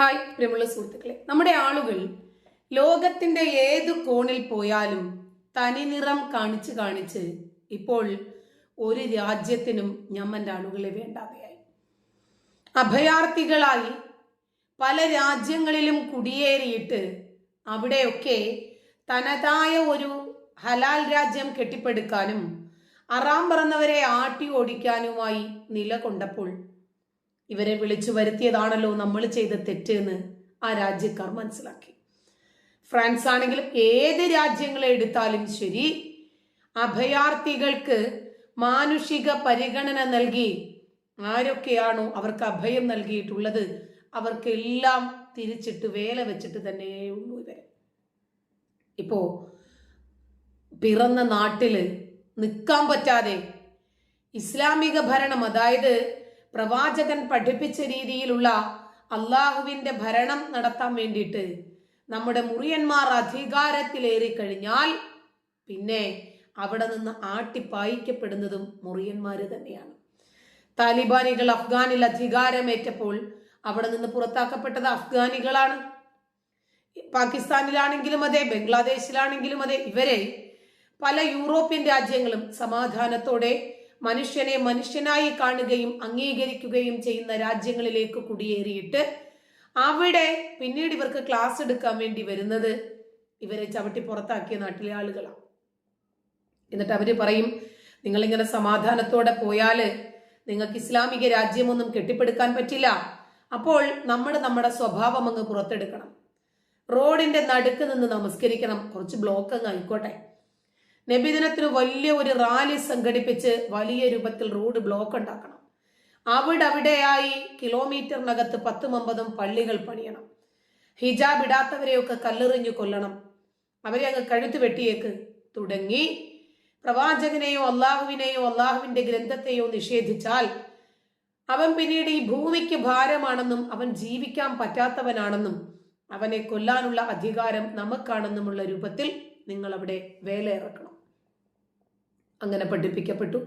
Hi പ്രിയമുള്ള സുഹൃത്തുക്കളെ. നമ്മുടെ ആളുകൾ ലോകത്തിന്റെ ഏത് കോണിൽ പോയാലും തനി നിറം കാണിച്ച് കാണിച്ച് ഇപ്പോൾ ഒരു രാജ്യത്തിനും ഞമ്മന്റെ ആളുകളെ വേണ്ടാതെയായി. അഭയാർത്ഥികളായി പല രാജ്യങ്ങളിലും കുടിയേറിയിട്ട് അവിടെയൊക്കെ തനതായ ഒരു ഹലാൽ രാജ്യം കെട്ടിപ്പടുക്കാനും അറാം പറന്നവരെ ആട്ടി ഓടിക്കാനുമായി നിലകൊണ്ടപ്പോൾ ഇവരെ വിളിച്ചു വരുത്തിയതാണല്ലോ നമ്മൾ ചെയ്ത തെറ്റ് എന്ന് ആ രാജ്യക്കാർ മനസ്സിലാക്കി. ഫ്രാൻസ് ആണെങ്കിലും ഏത് രാജ്യങ്ങളെ എടുത്താലും ശരി അഭയാർത്ഥികൾക്ക് മാനുഷിക പരിഗണന നൽകി ആരൊക്കെയാണോ അവർക്ക് അഭയം നൽകിയിട്ടുള്ളത് അവർക്കെല്ലാം തിരിച്ചിട്ട് വേല വെച്ചിട്ട് തന്നെ ഉള്ളൂ ഇവരെ. ഇപ്പോ പിറന്ന നാട്ടിൽ നിൽക്കാൻ പറ്റാതെ ഇസ്ലാമിക ഭരണം അതായത് പ്രവാചകൻ പഠിപ്പിച്ച രീതിയിലുള്ള അള്ളാഹുവിന്റെ ഭരണം നടത്താൻ വേണ്ടിയിട്ട് നമ്മുടെ മുറിയന്മാർ അധികാരത്തിലേറി കഴിഞ്ഞാൽ പിന്നെ അവിടെ നിന്ന് ആട്ടിപ്പായിക്കപ്പെടുന്നതും മുറിയന്മാർ തന്നെയാണ്. താലിബാനികൾ അഫ്ഗാനിൽ അധികാരമേറ്റപ്പോൾ അവിടെ നിന്ന് പുറത്താക്കപ്പെട്ടത് അഫ്ഗാനികളാണ്. പാകിസ്ഥാനിലാണെങ്കിലും അതെ ബംഗ്ലാദേശിലാണെങ്കിലും അതെ ഇവരെ പല യൂറോപ്യൻ രാജ്യങ്ങളും സമാധാനത്തോടെ മനുഷ്യനെ മനുഷ്യനായി കാണുകയും അംഗീകരിക്കുകയും ചെയ്യുന്ന രാജ്യങ്ങളിലേക്ക് കുടിയേറിയിട്ട് അവിടെ പിന്നീട് ഇവർക്ക് ക്ലാസ് എടുക്കാൻ വേണ്ടി വരുന്നത് ഇവരെ ചവിട്ടി പുറത്താക്കിയ നാട്ടിലെ ആളുകളാണ് എന്നിട്ട് അവർ പറയും നിങ്ങളിങ്ങനെ സമാധാനത്തോടെ പോയാൽ നിങ്ങൾക്ക് ഇസ്ലാമിക രാജ്യമൊന്നും കെട്ടിപ്പടുക്കാൻ പറ്റില്ല. അപ്പോൾ നമ്മൾ നമ്മുടെ സ്വഭാവം അങ്ങ് പുറത്തെടുക്കണം. റോഡിന്റെ നടുക്ക് നിന്ന് നമസ്കരിക്കണം. കുറച്ച് ബ്ലോക്ക് അങ്ങ് ആയിക്കോട്ടെ. നബിദിനത്തിന് വലിയ ഒരു റാലി സംഘടിപ്പിച്ച് വലിയ രൂപത്തിൽ റോഡ് ബ്ലോക്ക് ഉണ്ടാക്കണം. അവിടെ അവിടെയായി കിലോമീറ്ററിനകത്ത് പത്തും അമ്പതും പള്ളികൾ പണിയണം. ഹിജാബ് ഇടാത്തവരെയൊക്കെ കല്ലെറിഞ്ഞു കൊല്ലണം. അവരെ അങ്ങ് കഴുത്ത് വെട്ടിയേക്ക്. തുടങ്ങി. പ്രവാചകനെയോ അള്ളാഹുവിനെയോ അള്ളാഹുവിന്റെ ഗ്രന്ഥത്തെയോ നിഷേധിച്ചാൽ അവൻ പിന്നീട് ഈ ഭൂമിക്ക് ഭാരമാണെന്നും അവൻ ജീവിക്കാൻ പറ്റാത്തവനാണെന്നും അവനെ കൊല്ലാനുള്ള അധികാരം നമുക്കാണെന്നുമുള്ള രൂപത്തിൽ നിങ്ങൾ അവിടെ വേലയിറക്കണം. അങ്ങനെ പഠിപ്പിക്കപ്പെട്ടു.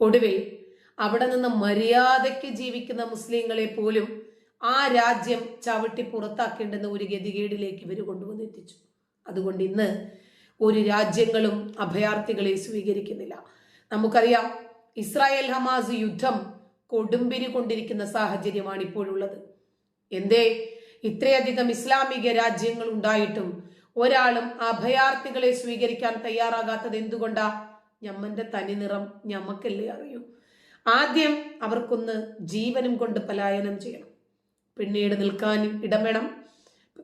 ഒടുവിൽ അവിടെ നിന്ന് മര്യാദയ്ക്ക് ജീവിക്കുന്ന മുസ്ലിങ്ങളെ പോലും ആ രാജ്യം ചവിട്ടി പുറത്താക്കേണ്ടെന്ന ഒരു ഗതികേടിലേക്ക് ഇവർ കൊണ്ടുവന്നെത്തിച്ചു അതുകൊണ്ട് ഇന്ന് ഒരു രാജ്യങ്ങളും അഭയാർത്ഥികളെ സ്വീകരിക്കുന്നില്ല. നമുക്കറിയാം ഇസ്രായേൽ ഹമാസ് യുദ്ധം കൊടുമ്പിരി കൊണ്ടിരിക്കുന്ന സാഹചര്യമാണ് ഇപ്പോഴുള്ളത്. എന്തേ? ഇത്രയധികം ഇസ്ലാമിക രാജ്യങ്ങൾ ഉണ്ടായിട്ടും ഒരാളും അഭയാർത്ഥികളെ സ്വീകരിക്കാൻ തയ്യാറാകാത്തത് എന്തുകൊണ്ടാ? ഞമ്മന്റെ തനിനിറം ഞമ്മക്കല്ലേ അറിയൂ. ആദ്യം അവർക്കൊന്ന് ജീവനും കൊണ്ട് പലായനം ചെയ്യണം. പിന്നീട് നിൽക്കാൻ ഇടം വേണം.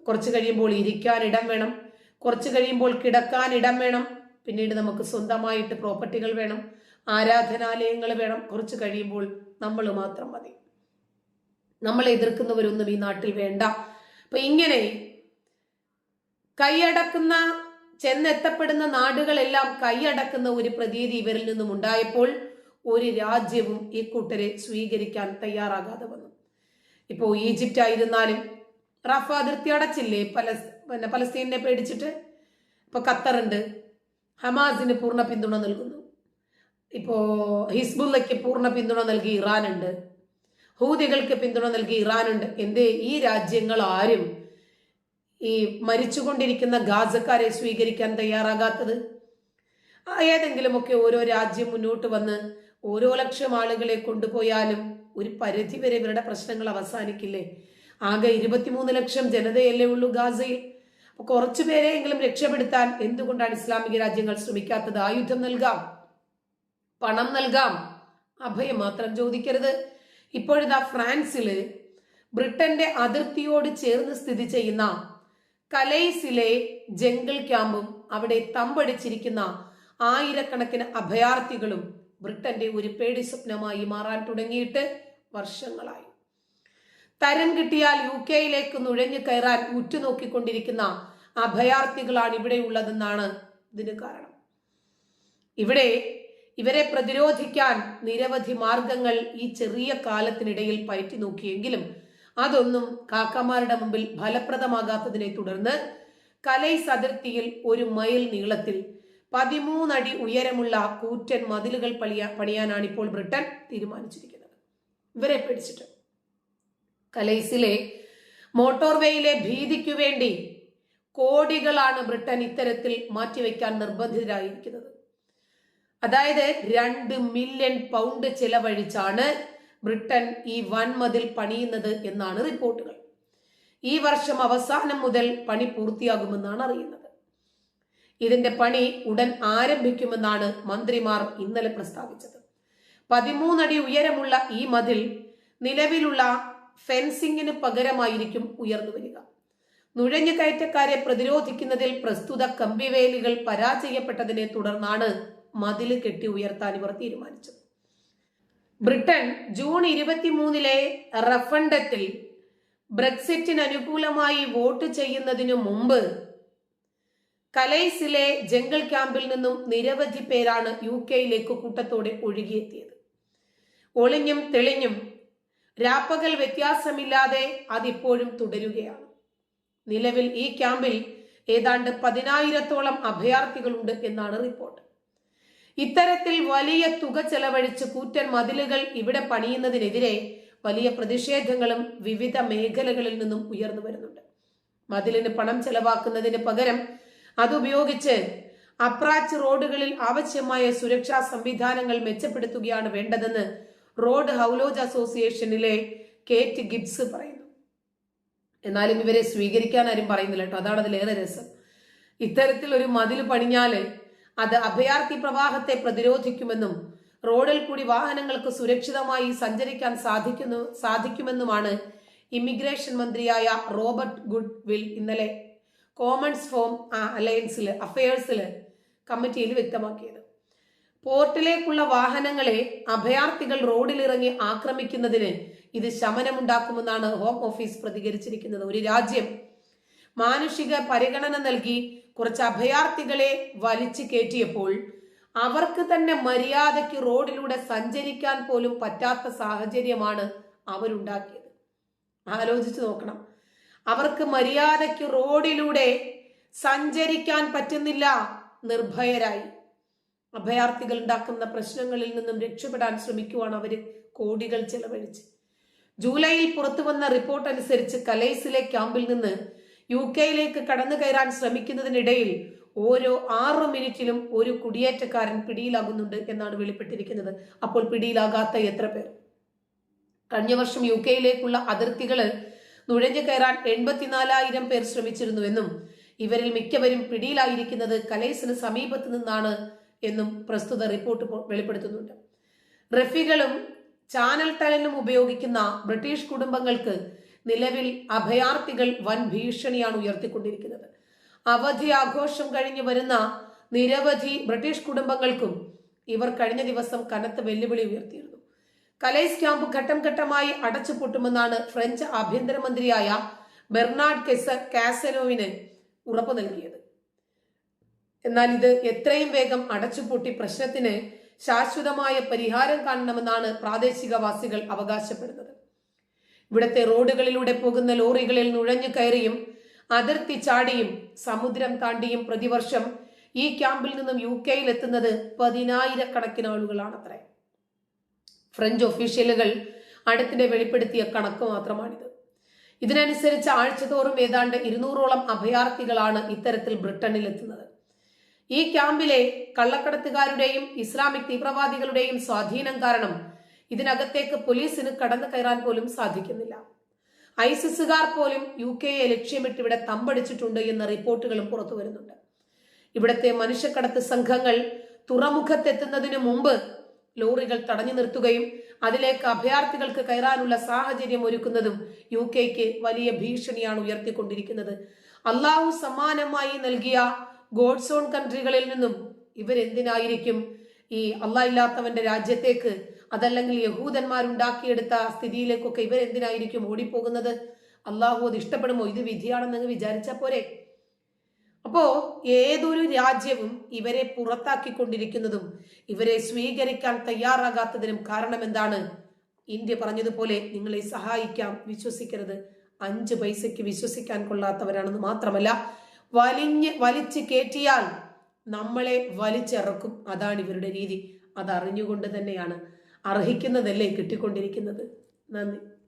കുറച്ച് കഴിയുമ്പോൾ ഇരിക്കാൻ ഇടം വേണം. കുറച്ച് കഴിയുമ്പോൾ കിടക്കാൻ ഇടം വേണം. പിന്നീട് നമുക്ക് സ്വന്തമായിട്ട് പ്രോപ്പർട്ടികൾ വേണം. ആരാധനാലയങ്ങൾ വേണം. കുറച്ച് കഴിയുമ്പോൾ നമ്മൾ മാത്രം മതി. നമ്മൾ എതിർക്കുന്നവരൊന്നും ഈ നാട്ടിൽ വേണ്ട. അപ്പൊ ഇങ്ങനെ കൈയടക്കുന്ന ചെന്നെത്തപ്പെടുന്ന നാടുകളെല്ലാം കൈയടക്കുന്ന ഒരു പ്രതീതി ഇവരിൽ നിന്നും ഉണ്ടായപ്പോൾ ഒരു രാജ്യവും ഈ കൂട്ടരെ സ്വീകരിക്കാൻ തയ്യാറാകാതെ വന്നു. ഇപ്പോൾ ഈജിപ്റ്റ് ആയിരുന്നാലും റഫ അതിർത്തി അടച്ചില്ലേ? പലസ് പിന്നെ പലസ്തീനെ പേടിച്ചിട്ട്? ഇപ്പൊ ഖത്തറുണ്ട്. ഹമാസിന് പൂർണ പിന്തുണ നൽകുന്നു. ഇപ്പോ ഹിസ്ബുല്ലയ്ക്ക് പൂർണ പിന്തുണ നൽകി ഇറാനുണ്ട്. ഹൂതികൾക്ക് പിന്തുണ നൽകി ഇറാനുണ്ട്. എന്തേ? ഈ രാജ്യങ്ങൾ ആരും ഈ മരിച്ചുകൊണ്ടിരിക്കുന്ന ഗാസക്കാരെ സ്വീകരിക്കാൻ തയ്യാറാകാത്തത്? ഏതെങ്കിലുമൊക്കെ ഓരോ രാജ്യം മുന്നോട്ട് വന്ന് ഓരോ ലക്ഷം ആളുകളെ കൊണ്ടുപോയാലും ഒരു പരിധി വരെ ഇവരുടെ പ്രശ്നങ്ങൾ അവസാനിക്കില്ലേ? ആകെ ഇരുപത്തിമൂന്ന് ലക്ഷം ജനതയല്ലേ ഉള്ളൂ ഗാസയിൽ. കുറച്ചു പേരെയെങ്കിലും രക്ഷപ്പെടുത്താൻ എന്തുകൊണ്ടാണ് ഇസ്ലാമിക രാജ്യങ്ങൾ ശ്രമിക്കാത്തത്? ആയുധം നൽകാം പണം നൽകാം അഭയം മാത്രം ചോദിക്കരുത്. ഇപ്പോഴിതാ ഫ്രാൻസിൽ ബ്രിട്ടന്റെ അതിർത്തിയോട് ചേർന്ന് സ്ഥിതി ചെയ്യുന്ന കലൈസിലെ ജംഗിൾ ക്യാമ്പും അവിടെ തമ്പടിച്ചിരിക്കുന്ന ആയിരക്കണക്കിന് അഭയാർത്ഥികളും ബ്രിട്ടന്റെ ഒരു പേടി സ്വപ്നമായി മാറാൻ തുടങ്ങിയിട്ട് വർഷങ്ങളായി. തരം കിട്ടിയാൽ യു കെയിലേക്ക് നുഴഞ്ഞു കയറാൻ ഉറ്റുനോക്കിക്കൊണ്ടിരിക്കുന്ന അഭയാർത്ഥികളാണ് ഇവിടെ ഉള്ളതെന്നാണ് ഇതിന് കാരണം. ഇവിടെ ഇവരെ പ്രതിരോധിക്കാൻ നിരവധി മാർഗങ്ങൾ ഈ ചെറിയ കാലത്തിനിടയിൽ പയറ്റി നോക്കിയെങ്കിലും അതൊന്നും കാക്കമാരുടെ മുമ്പിൽ ഫലപ്രദമാകാത്തതിനെ തുടർന്ന് കലൈ അതിർത്തിയിൽ ഒരു മൈൽ നീളത്തിൽ പതിമൂന്നടി ഉയരമുള്ള കൂറ്റൻ മതിലുകൾ പണിയാ പണിയാനാണ് ഇപ്പോൾ ബ്രിട്ടൻ തീരുമാനിച്ചിരിക്കുന്നത്. ഇവരെ പിടിച്ചിട്ട്. കലൈസിലെ മോട്ടോർവേയിലെ ഭീതിക്കു വേണ്ടി കോടികളാണ് ബ്രിട്ടൻ ഇത്തരത്തിൽ മാറ്റിവെക്കാൻ നിർബന്ധിതരായിരിക്കുന്നത്. അതായത് രണ്ട് മില്യൺ പൗണ്ട് ചിലവഴിച്ചാണ് ബ്രിട്ടൻ ഈ വൻമതിൽ പണിയുന്നത് എന്നാണ് റിപ്പോർട്ടുകൾ. ഈ വർഷം അവസാനം മുതൽ പണി പൂർത്തിയാകുമെന്നാണ് അറിയുന്നത്. ഇതിന്റെ പണി ഉടൻ ആരംഭിക്കുമെന്നാണ് മന്ത്രിമാർ ഇന്നലെ പ്രസ്താവിച്ചത്. പതിമൂന്നടി ഉയരമുള്ള ഈ മതിൽ നിലവിലുള്ള ഫെൻസിംഗിന് പകരമായിരിക്കും ഉയർന്നു വരിക. നുഴഞ്ഞു കയറ്റക്കാരെ പ്രതിരോധിക്കുന്നതിൽ പ്രസ്തുത കമ്പിവേലികൾ പരാജയപ്പെട്ടതിനെ തുടർന്നാണ് മതിൽ കെട്ടി ഉയർത്താൻ ഇവർ തീരുമാനിച്ചത്. ബ്രിട്ടൻ ജൂൺ ഇരുപത്തിമൂന്നിലെ റഫണ്ടത്തിൽ ബ്രെക്സിറ്റിന് അനുകൂലമായി വോട്ട് ചെയ്യുന്നതിനു മുമ്പ് കലൈസിലെ ജംഗിൾ ക്യാമ്പിൽ നിന്നും നിരവധി പേരാണ് യു കെയിലേക്ക് കൂട്ടത്തോടെ ഒഴുകിയെത്തിയത്. ഒളിഞ്ഞും തെളിഞ്ഞും രാപ്പകൽ വ്യത്യാസമില്ലാതെ അതിപ്പോഴും തുടരുകയാണ്. നിലവിൽ ഈ ക്യാമ്പിൽ ഏതാണ്ട് പതിനായിരത്തോളം അഭയാർത്ഥികളുണ്ട് എന്നാണ് റിപ്പോർട്ട്. ഇത്തരത്തിൽ വലിയ തുക ചെലവഴിച്ച് കൂറ്റൻ മതിലുകൾ ഇവിടെ പണിയുന്നതിനെതിരെ വലിയ പ്രതിഷേധങ്ങളും വിവിധ മേഖലകളിൽ നിന്നും ഉയർന്നു വരുന്നുണ്ട്. മതിലിന് പണം ചെലവാക്കുന്നതിന് പകരം അതുപയോഗിച്ച് അപ്രാച്ച് റോഡുകളിൽ ആവശ്യമായ സുരക്ഷാ സംവിധാനങ്ങൾ മെച്ചപ്പെടുത്തുകയാണ് വേണ്ടതെന്ന് റോഡ് ഹൗലോജ് അസോസിയേഷനിലെ കേറ്റ് ഗിബ്സ് പറയുന്നു. എന്നാലും ഇവരെ സ്വീകരിക്കാൻ ആരും പറയുന്നില്ല കേട്ടോ. അതാണ് അതിലേറെ രസം. ഇത്തരത്തിൽ ഒരു മതിൽ പണിഞ്ഞാൽ അത് അഭയാർത്ഥി പ്രവാഹത്തെ പ്രതിരോധിക്കുമെന്നും റോഡിൽ കൂടി വാഹനങ്ങൾക്ക് സുരക്ഷിതമായി സഞ്ചരിക്കാൻ സാധിക്കുന്നു സാധിക്കുമെന്നുമാണ് ഇമിഗ്രേഷൻ മന്ത്രിയായ റോബർട്ട് ഗുഡ് വിൽ ഇന്നലെ കോമൺസ് ഫോം അലയൻസിൽ അഫയേഴ്സിൽ കമ്മിറ്റിയിൽ വ്യക്തമാക്കിയത്. പോർട്ടിലേക്കുള്ള വാഹനങ്ങളെ അഭയാർത്ഥികൾ റോഡിലിറങ്ങി ആക്രമിക്കുന്നതിന് ഇത് ശമനമുണ്ടാക്കുമെന്നാണ് ഹോം ഓഫീസ് പ്രതികരിച്ചിരിക്കുന്നത്. ഒരു രാജ്യം മാനുഷിക പരിഗണന നൽകി കുറച്ച് അഭയാർത്ഥികളെ വലിച്ചു കയറ്റിയപ്പോൾ അവർക്ക് തന്നെ മര്യാദയ്ക്ക് റോഡിലൂടെ സഞ്ചരിക്കാൻ പോലും പറ്റാത്ത സാഹചര്യമാണ് അവരുണ്ടാക്കിയത്. ആലോചിച്ചു നോക്കണം. അവർക്ക് മര്യാദയ്ക്ക് റോഡിലൂടെ സഞ്ചരിക്കാൻ പറ്റുന്നില്ല നിർഭയരായി. അഭയാർത്ഥികൾ ഉണ്ടാക്കുന്ന പ്രശ്നങ്ങളിൽ നിന്നും രക്ഷപ്പെടാൻ ശ്രമിക്കുവാണ് അവർ കോടികൾ ചെലവഴിച്ച്. ജൂലൈയിൽ പുറത്തു വന്ന റിപ്പോർട്ട് അനുസരിച്ച് കലൈസിലെ ക്യാമ്പിൽ നിന്ന് യു കെയിലേക്ക് കടന്നു കയറാൻ ശ്രമിക്കുന്നതിനിടയിൽ ഓരോ ആറ് മിനിറ്റിലും ഒരു കുടിയേറ്റക്കാരൻ പിടിയിലാകുന്നുണ്ട് എന്നാണ് വെളിപ്പെട്ടിരിക്കുന്നത്. അപ്പോൾ പിടിയിലാകാത്ത എത്ര പേർ? കഴിഞ്ഞ വർഷം യു കെയിലേക്കുള്ള അതിർത്തികൾ നുഴഞ്ഞു കയറാൻ എൺപത്തിനാലായിരം പേർ ശ്രമിച്ചിരുന്നുവെന്നും ഇവരിൽ മിക്കവരും പിടിയിലായിരിക്കുന്നത് കലേസിന് സമീപത്ത് നിന്നാണ് എന്നും പ്രസ്തുത റിപ്പോർട്ട് വെളിപ്പെടുത്തുന്നുണ്ട്. റഫികളും ചാനൽ ടലനും ഉപയോഗിക്കുന്ന ബ്രിട്ടീഷ് കുടുംബങ്ങൾക്ക് നിലവിൽ അഭയാർത്ഥികൾ വൻ ഭീഷണിയാണ് ഉയർത്തിക്കൊണ്ടിരിക്കുന്നത്. അവധി ആഘോഷം കഴിഞ്ഞ് വരുന്ന നിരവധി ബ്രിട്ടീഷ് കുടുംബങ്ങൾക്കും ഇവർ കഴിഞ്ഞ ദിവസം കനത്ത വെല്ലുവിളി ഉയർത്തിയിരുന്നു. കലൈസ് ക്യാമ്പ് ഘട്ടം ഘട്ടമായി അടച്ചുപൂട്ടുമെന്നാണ് ഫ്രഞ്ച് ആഭ്യന്തരമന്ത്രിയായ ബെർണാഡ് കെസ കാസനോവിന് ഉറപ്പു നൽകിയത്. എന്നാൽ ഇത് എത്രയും വേഗം അടച്ചുപൂട്ടി പ്രശ്നത്തിന് ശാശ്വതമായ പരിഹാരം കാണണമെന്നാണ് പ്രാദേശികവാസികൾ അവകാശപ്പെടുന്നത്. ഇവിടുത്തെ റോഡുകളിലൂടെ പോകുന്ന ലോറികളിൽ നുഴഞ്ഞു കയറിയും അതിർത്തി ചാടിയും സമുദ്രം താണ്ടിയും പ്രതിവർഷം ഈ ക്യാമ്പിൽ നിന്നും യു കെയിൽ എത്തുന്നത് പതിനായിരക്കണക്കിന് ആളുകളാണത്രേ. ഫ്രഞ്ച് ഒഫീഷ്യലുകൾ അടുത്തിടെ വെളിപ്പെടുത്തിയ കണക്ക് മാത്രമാണിത്. ഇതിനനുസരിച്ച് ആഴ്ചതോറും ഏതാണ്ട് ഇരുന്നൂറോളം അഭയാർത്ഥികളാണ് ഇത്തരത്തിൽ ബ്രിട്ടനിൽ എത്തുന്നത്. ഈ ക്യാമ്പിലെ കള്ളക്കടത്തുകാരുടെയും ഇസ്ലാമിക് തീവ്രവാദികളുടെയും സ്വാധീനം കാരണം ഇതിനകത്തേക്ക് പോലീസിന് കടന്നു കയറാൻ പോലും സാധിക്കുന്നില്ല. ഐസിസുകാർ പോലും യു കെയെ ലക്ഷ്യമിട്ട് ഇവിടെ തമ്പടിച്ചിട്ടുണ്ട് എന്ന റിപ്പോർട്ടുകളും പുറത്തു വരുന്നുണ്ട്. ഇവിടത്തെ മനുഷ്യക്കടത്ത് സംഘങ്ങൾ തുറമുഖത്തെത്തുന്നതിന് മുമ്പ് ലോറികൾ തടഞ്ഞു നിർത്തുകയും അതിലേക്ക് അഭയാർത്ഥികൾക്ക് കയറാനുള്ള സാഹചര്യം ഒരുക്കുന്നതും യു കെക്ക് വലിയ ഭീഷണിയാണ് ഉയർത്തിക്കൊണ്ടിരിക്കുന്നത്. അള്ളാഹു സമാനമായി നൽകിയ ഗോഡ്സോൺ കൺട്രികളിൽ നിന്നും ഇവരെന്തിനായിരിക്കും ഈ അള്ളാഹില്ലാത്തവന്റെ രാജ്യത്തേക്ക് അതല്ലെങ്കിൽ യഹൂദന്മാരുണ്ടാക്കിയെടുത്ത സ്ഥിതിയിലേക്കൊക്കെ ഇവരെന്തിനായിരിക്കും ഓടിപ്പോകുന്നത്? അള്ളാഹു അത് ഇഷ്ടപ്പെടുമോ? ഇത് വിധിയാണെന്ന് വിചാരിച്ചാൽ പോരെ. അപ്പോ ഏതൊരു രാജ്യവും ഇവരെ പുറത്താക്കിക്കൊണ്ടിരിക്കുന്നതും ഇവരെ സ്വീകരിക്കാൻ തയ്യാറാകാത്തതിനും കാരണം എന്താണ്? ഇന്ത്യ പറഞ്ഞതുപോലെ നിങ്ങളെ സഹായിക്കാം വിശ്വസിക്കരുത്. അഞ്ച് പൈസയ്ക്ക് വിശ്വസിക്കാൻ കൊള്ളാത്തവരാണെന്ന് മാത്രമല്ല വലിഞ്ഞ് വലിച്ച് കയറ്റിയാൽ നമ്മളെ വലിച്ചിറക്കും. അതാണ് ഇവരുടെ രീതി. അതറിഞ്ഞുകൊണ്ട് തന്നെയാണ് അർഹിക്കുന്നതല്ലേ കിട്ടിക്കൊണ്ടിരിക്കുന്നത്? നന്ദി.